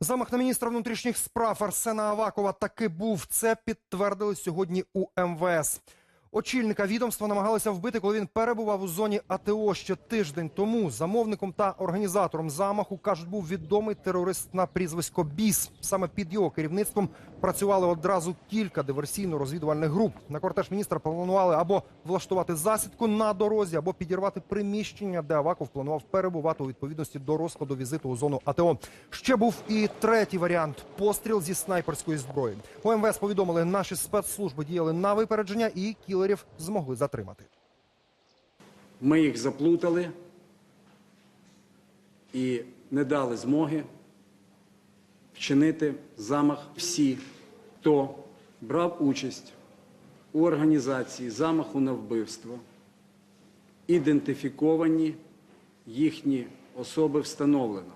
Замах на міністра внутрішніх справ Арсена Авакова таки був. Це підтвердили сьогодні у МВС. Очільника відомства намагалися вбити, коли він перебував у зоні АТО ще тиждень тому. Замовником та організатором замаху кажуть, був відомий терорист на прізвисько Біс. Саме під його керівництвом працювали одразу кілька диверсійно-розвідувальних груп. На кортеж міністра планували або влаштувати засідку на дорозі, або підірвати приміщення, де Аваков планував перебувати у відповідності до розкладу візиту у зону АТО. Ще був і третій варіант постріл зі снайперської зброї. У МВС повідомили, наші спецслужби діяли на випередження і кілерів змогли затримати. Ми їх заплутали і не дали змоги вчинити замах всі, хто брав участь у організації замаху на вбивство, ідентифіковані їхні особи встановлено.